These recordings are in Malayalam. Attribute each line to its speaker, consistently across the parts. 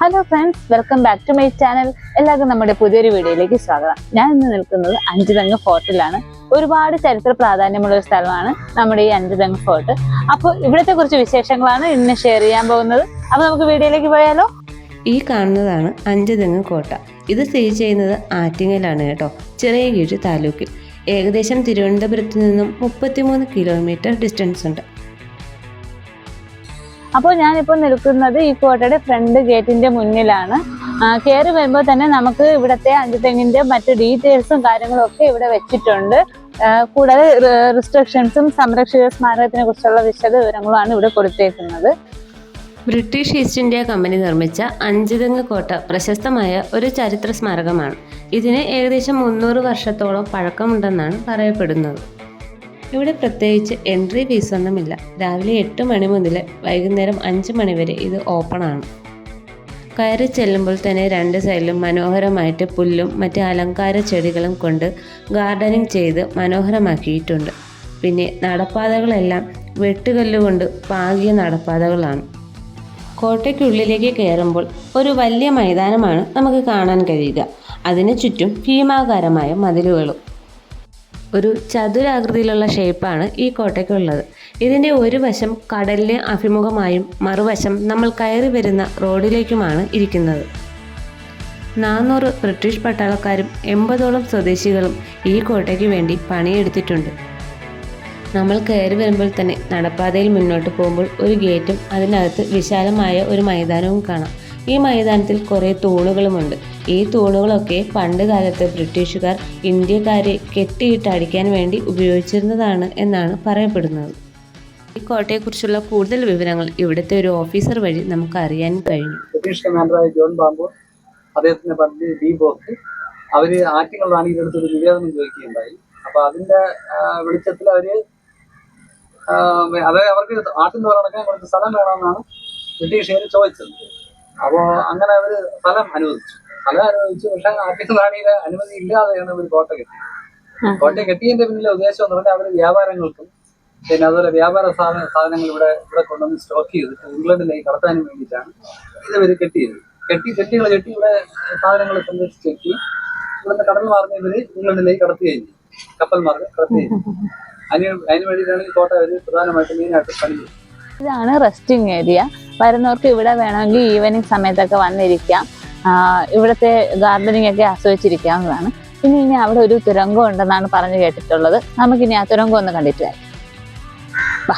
Speaker 1: Hello friends welcome back to my channel എല്ലാവർക്കും നമ്മുടെ പുതിയൊരു വീഡിയോയിലേക്ക് സ്വാഗതം. ഞാൻ ഇന്ന് നിൽക്കുന്നത് അഞ്ചുതങ്ങ് ഫോർട്ടിലാണ്. ഒരുപാട് ചരിത്ര പ്രാധാന്യമുള്ള ഒരു സ്ഥലമാണ് നമ്മുടെ ഈ അഞ്ചുതങ്ങ് ഫോർട്ട്. അപ്പോൾ ഇവിടുത്തെ കുറച്ച് വിശേഷങ്ങളാണ് ഇന്ന് ഷെയർ ചെയ്യാൻ പോകുന്നത്. അപ്പോൾ നമുക്ക് വീഡിയോയിലേക്ക് പോയാലോ?
Speaker 2: ഈ കാണുന്നതാണ് അഞ്ചുതെങ്ങ് കോട്ട. ഇത് സ്ഥിതി ചെയ്യുന്നത് ആറ്റിങ്ങലാണ് കേട്ടോ. ചെറിയ കീഴ് താലൂക്കിൽ. ഏകദേശം തിരുവനന്തപുരത്ത് നിന്നും മുപ്പത്തിമൂന്ന് കിലോമീറ്റർ ഡിസ്റ്റൻസ് ഉണ്ട്.
Speaker 1: അപ്പോൾ ഞാനിപ്പോൾ നിൽക്കുന്നത് ഈ കോട്ടയുടെ ഫ്രണ്ട് ഗേറ്റിന്റെ മുന്നിലാണ്. കയറി വരുമ്പോൾ തന്നെ നമുക്ക് ഇവിടുത്തെ അഞ്ചുതെങ്ങിന്റെ മറ്റു ഡീറ്റെയിൽസും കാര്യങ്ങളും ഒക്കെ ഇവിടെ വെച്ചിട്ടുണ്ട്. കൂടാതെ റിസ്ട്രിക്ഷൻസും സംരക്ഷിത സ്മാരകത്തിനെ കുറിച്ചുള്ള വിശദ വിവരങ്ങളുമാണ് ഇവിടെ കൊടുത്തേക്കുന്നത്.
Speaker 2: ബ്രിട്ടീഷ് ഈസ്റ്റ് ഇന്ത്യ കമ്പനി നിർമ്മിച്ച അഞ്ചുതെങ്ങ് കോട്ട പ്രശസ്തമായ ഒരു ചരിത്ര സ്മാരകമാണ്. ഇതിന് ഏകദേശം മുന്നൂറ് വർഷത്തോളം പഴക്കമുണ്ടെന്നാണ് പറയപ്പെടുന്നത്. ഇവിടെ പ്രത്യേകിച്ച് എൻട്രി ഫീസൊന്നുമില്ല രാവിലെ എട്ട് മണി മുതൽ വൈകുന്നേരം അഞ്ച് മണി വരെ ഇത് ഓപ്പൺ ആണ്. കയറി ചെല്ലുമ്പോൾ തന്നെ രണ്ട് സൈഡിലും മനോഹരമായിട്ട് പുല്ലും മറ്റ് അലങ്കാര ചെടികളും കൊണ്ട് ഗാർഡനിങ് ചെയ്ത് മനോഹരമാക്കിയിട്ടുണ്ട്. പിന്നെ നടപ്പാതകളെല്ലാം വെട്ടുകല്ലുകൊണ്ട് പാകിയ നടപ്പാതകളാണ്. കോട്ടയ്ക്കുള്ളിലേക്ക് കയറുമ്പോൾ ഒരു വലിയ മൈതാനമാണ് നമുക്ക് കാണാൻ കഴിയുക. അതിനു ചുറ്റും ഭീമാകാരമായ മതിലുകളും ഒരു ചതുരാകൃതിയിലുള്ള ഷേപ്പാണ് ഈ കോട്ടയ്ക്കുള്ളത്. ഇതിന്റെ ഒരു വശം കടലിന് അഭിമുഖമായും മറുവശം നമ്മൾ കയറി വരുന്ന റോഡിലേക്കുമാണ് ഇരിക്കുന്നത്. നാനൂറ് ബ്രിട്ടീഷ് പട്ടാളക്കാരും എൺപതോളം സ്വദേശികളും ഈ കോട്ടയ്ക്ക് വേണ്ടി പണിയെടുത്തിട്ടുണ്ട്. നമ്മൾ കയറി വരുമ്പോൾ തന്നെ നടപ്പാതയിൽ മുന്നോട്ട് പോകുമ്പോൾ ഒരു ഗേറ്റും അതിനകത്ത് വിശാലമായ ഒരു മൈതാനവും കാണാം. ഈ മൈതാനത്തിൽ കുറേ തൂണുകളുമുണ്ട് ഈ തൂണുകളൊക്കെ പണ്ട് കാലത്ത് ബ്രിട്ടീഷുകാർ ഇന്ത്യക്കാരെ കെട്ടിയിട്ട് അടിക്കാൻ വേണ്ടി ഉപയോഗിച്ചിരുന്നതാണ് എന്നാണ് പറയപ്പെടുന്നത്. ഈ കോട്ടയെക്കുറിച്ചുള്ള കൂടുതൽ വിവരങ്ങൾ ഇവിടുത്തെ ഒരു ഓഫീസർ വഴി നമുക്ക് അറിയാൻ കഴിഞ്ഞു.
Speaker 3: ബ്രിട്ടീഷ് കമാൻഡറായ ജോൺ ബാംബൂർ അദ്ദേഹത്തിന്റെ പദ്ധതി ഡി ബോക്ക് അവർ ആറ്റിങ്ങൾ റാണിയുടെ അടുത്ത് ഒരു നിവേദനം ചോദിക്കുകയുണ്ടായി. അപ്പൊ അതിന്റെ വെളിച്ചത്തിൽ അവർ അതായത് അവർക്ക് ആട്ടിൻ പറഞ്ഞാൽ കുറച്ച് സ്ഥലം വേണമെന്നാണ് ബ്രിട്ടീഷുകാർ ചോദിച്ചത്. അപ്പോ അങ്ങനെ അവർ സ്ഥലം അനുവദിച്ചു. സ്ഥലം അനുവദിച്ചു. പക്ഷെ റാണിയുടെ അനുമതി ഇല്ലാതെയാണ് ഇവർ കോട്ട കെട്ടിയത്. കോട്ട കെട്ടിയതിന്റെ പിന്നിലെ ഉദ്ദേശം എന്ന് പറഞ്ഞാൽ അവർ വ്യാപാരങ്ങൾക്കും പിന്നെ അതുപോലെ വ്യാപാര സാധന സാധനങ്ങൾ ഇവിടെ ഇവിടെ കൊണ്ടുവന്ന് സ്റ്റോക്ക് ചെയ്തിട്ട് ഇംഗ്ലണ്ടിലേക്ക് കടത്താനും വേണ്ടിയിട്ടാണ് ഇത് ഇവർ കെട്ടിയത്. കെട്ടി കെട്ടികൾ കെട്ടി ഇവിടെ സാധനങ്ങൾ സംരക്ഷിച്ച് കെട്ടി ഇവിടുന്ന് കടൽ മാർഗം ഇവർ ഇംഗ്ലണ്ടിലേക്ക് കടത്തുകയും കഴിഞ്ഞു കപ്പൽ മാർഗം കടത്തുകയും കഴിഞ്ഞു അതിന് അതിന് വേണ്ടിയിട്ടാണ് ഈ കോട്ട അവർ പ്രധാനമായിട്ടും മെയിനായിട്ട് പണി ചെയ്യുന്നത്
Speaker 1: ഇതാണ് റെസ്റ്റിംഗ് ഏരിയ വരുന്നവർക്ക് ഇവിടെ വേണമെങ്കിൽ ഈവനിങ് സമയത്തൊക്കെ വന്നിരിക്കാം. ഇവിടുത്തെ ഗാർഡനിങ് ഒക്കെ ആസ്വദിച്ചിരിക്കാവുന്നതാണ്. പിന്നെ ഇനി അവിടെ ഒരു തുരങ്കം ഉണ്ടെന്നാണ് പറഞ്ഞു കേട്ടിട്ടുള്ളത്. നമുക്കിനി ആ തുരങ്കം ഒന്ന് കണ്ടിട്ട് വരാം. വാ.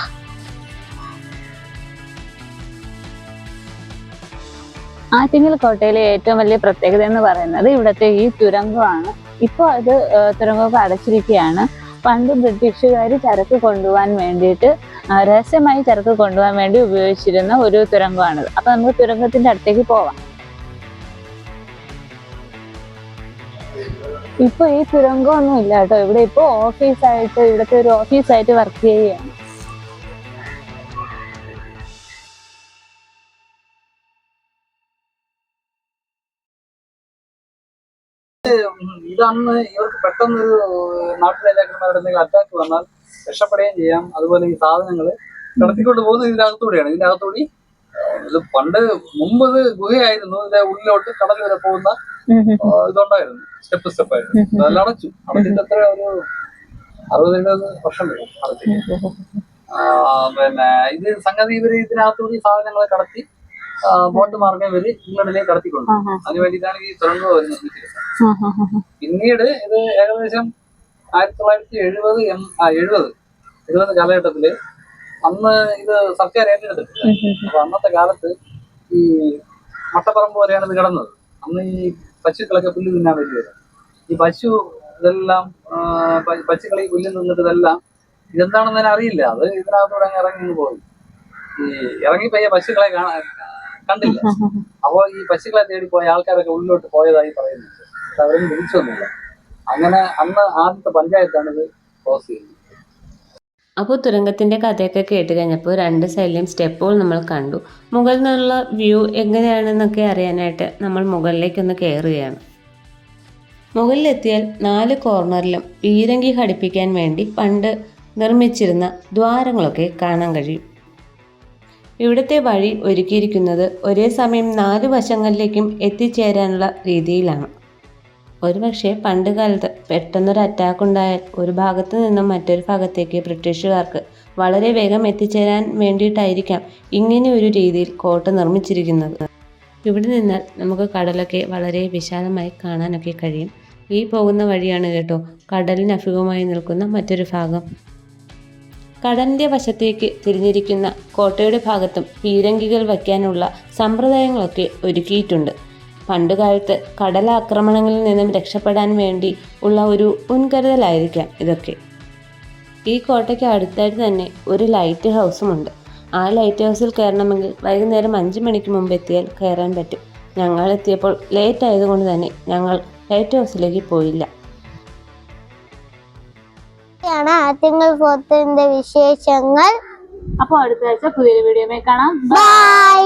Speaker 1: ആറ്റിങ്ങൽ കോട്ടയിലെ ഏറ്റവും വലിയ പ്രത്യേകത എന്ന് പറയുന്നത് ഇവിടുത്തെ ഈ തുരങ്കമാണ്. ഇപ്പോൾ അത് തുരങ്കമൊക്കെ അടച്ചിരിക്കുകയാണ്. പണ്ട് ബ്രിട്ടീഷുകാർ ചരക്ക് കൊണ്ടുപോകാൻ വേണ്ടിയിട്ട് രഹസ്യമായി ചരക്ക് കൊണ്ടുപോകാൻ വേണ്ടി ഉപയോഗിച്ചിരുന്ന ഒരു തുരങ്കമാണിത്. അപ്പൊ നമുക്ക് തുരങ്കത്തിന്റെ അടുത്തേക്ക് പോവാം. ഇപ്പൊ ഈ തുരങ്കമൊന്നും ഇല്ല കേട്ടോ. ഇവിടെ ഇപ്പൊ ഓഫീസായിട്ട് ഇവിടുത്തെ ഒരു ഓഫീസായിട്ട് വർക്ക് ചെയ്യുകയാണ്.
Speaker 3: ഇതാണ് ഇവർക്ക് പെട്ടെന്ന് നാട്ടിലെ എന്തെങ്കിലും അറ്റാക്ക് വന്നാൽ രക്ഷപ്പെടുകയും ചെയ്യാം. അതുപോലെ ഈ സാധനങ്ങൾ കടത്തിക്കൊണ്ട് പോകുന്നത് ഇതിന്റെ അകത്തൂടെയാണ്. ഇതിന്റെ അകത്തൂടി ഇത് പണ്ട് മുമ്പ് ഇത് ഗുഹയായിരുന്നു. ഇതിന്റെ ഉള്ളിലോട്ട് കടൽ വരെ പോകുന്ന ഇതുണ്ടായിരുന്നു. സ്റ്റെപ്പ് സ്റ്റെപ്പ് ആയിരുന്നു. അതെല്ലാം അടച്ചു. അടച്ചിട്ട് എത്ര ഒരു അറുപത് എഴുപത് വർഷം വരും. അടച്ചിട്ട്. ആ, പിന്നെ ഇത് സംഗതി ഇവർ ഇതിനകത്തൂടി സാധനങ്ങളെ കടത്തി ബോട്ട് മാർഗം ഇവർ ഇംഗ്ലണ്ടിലേക്ക് കടത്തിക്കൊണ്ടു. അതിന് വേണ്ടിയിട്ടാണ് ഈ തുറന്നു
Speaker 1: ആഹാ.
Speaker 3: പിന്നീട് ഇത് ഏകദേശം ആയിരത്തി തൊള്ളായിരത്തി എഴുപത് എം ആ എഴുപത്. എഴുപത് കാലഘട്ടത്തിൽ അന്ന് ഇത് സർക്കാർ ഏറ്റെടുത്തിട്ടില്ല. അപ്പൊ അന്നത്തെ കാലത്ത് ഈ മട്ടപ്പറമ്പ് വരെയാണ് ഇത് കിടന്നത്. അന്ന് ഈ പശുക്കളൊക്കെ പുല്ല് തിന്നാൻ വേണ്ടി വരും. ഈ പശു ഇതെല്ലാം പശുക്കളെ പുല്ല് നിന്നിട്ട് ഇതെല്ലാം ഇതെന്താണെന്ന് തന്നെ അറിയില്ല. അത് ഇതിനകത്തൂടെ അങ്ങ് ഇറങ്ങി പോയി. ഈ ഇറങ്ങിപ്പോയ പോയ പശുക്കളെ കാണാൻ കണ്ടില്ല. അപ്പോ ഈ പശുക്കളെ തേടി പോയ ആൾക്കാരൊക്കെ ഉള്ളിലോട്ട് പോയതായി പറയുന്നുണ്ട്. അവരൊന്നും തിരിച്ചൊന്നുമില്ല അങ്ങനെ അന്ന് ആദ്യത്തെ പഞ്ചായത്താണ് ഇത് ക്ലോസ് ചെയ്യുന്നത്
Speaker 2: അപ്പോൾ തുരങ്കത്തിന്റെ കഥയൊക്കെ കേട്ട് കഴിഞ്ഞപ്പോൾ രണ്ട് സൈഡിലെയും സ്റ്റെപ്പുകൾ നമ്മൾ കണ്ടു. മുകളിൽ നിന്നുള്ള വ്യൂ എങ്ങനെയാണെന്നൊക്കെ അറിയാനായിട്ട് നമ്മൾ മുകളിലേക്കൊന്ന് കയറുകയാണ്. മുകളിലെത്തിയാൽ നാല് കോർണറിലും പീരങ്കി ഘടിപ്പിക്കാൻ വേണ്ടി പണ്ട് നിർമ്മിച്ചിരുന്ന ദ്വാരങ്ങളൊക്കെ കാണാൻ കഴിയും. ഇവിടുത്തെ വഴി ഒരുക്കിയിരിക്കുന്നത് ഒരേ സമയം നാല് വശങ്ങളിലേക്കും എത്തിച്ചേരാനുള്ള രീതിയിലാണ്. ഒരുപക്ഷെ പണ്ട് കാലത്ത് പെട്ടെന്നൊരു അറ്റാക്ക് ഉണ്ടായാൽ ഒരു ഭാഗത്തു നിന്നും മറ്റൊരു ഭാഗത്തേക്ക് ബ്രിട്ടീഷുകാർക്ക് വളരെ വേഗം എത്തിച്ചേരാൻ വേണ്ടിയിട്ടായിരിക്കാം ഇങ്ങനെ ഒരു രീതിയിൽ കോട്ട നിർമ്മിച്ചിരിക്കുന്നത്. ഇവിടെ നിന്നാൽ നമുക്ക് കടലൊക്കെ വളരെ വിശാലമായി കാണാനൊക്കെ കഴിയും. ഈ പോകുന്ന വഴിയാണ് കേട്ടോ കടലിന് നിൽക്കുന്ന മറ്റൊരു ഭാഗം. കടലിന്റെ വശത്തേക്ക് തിരിഞ്ഞിരിക്കുന്ന കോട്ടയുടെ ഭാഗത്തും പീരങ്കികൾ വയ്ക്കാനുള്ള സമ്പ്രദായങ്ങളൊക്കെ ഒരുക്കിയിട്ടുണ്ട്. പണ്ടുകാലത്ത് കടലാക്രമണങ്ങളിൽ നിന്നും രക്ഷപ്പെടാൻ വേണ്ടി ഉള്ള ഒരു മുൻകരുതലായിരിക്കാം ഇതൊക്കെ. ഈ കോട്ടയ്ക്ക് അടുത്തായിട്ട് തന്നെ ഒരു ലൈറ്റ് ഹൗസുമുണ്ട് ആ ലൈറ്റ് ഹൗസിൽ കയറണമെങ്കിൽ വൈകുന്നേരം അഞ്ച് മണിക്ക് മുമ്പ് എത്തിയാൽ കയറാൻ പറ്റും. ഞങ്ങൾ എത്തിയപ്പോൾ ലേറ്റ് ആയതുകൊണ്ട് തന്നെ ഞങ്ങൾ ലൈറ്റ് ഹൗസിലേക്ക് പോയില്ല.
Speaker 4: വിശേഷങ്ങൾ.
Speaker 1: അപ്പോൾ അടുത്ത ആഴ്ച പുതിയൊരു വീഡിയോയിൽ കാണാം.
Speaker 4: ബൈ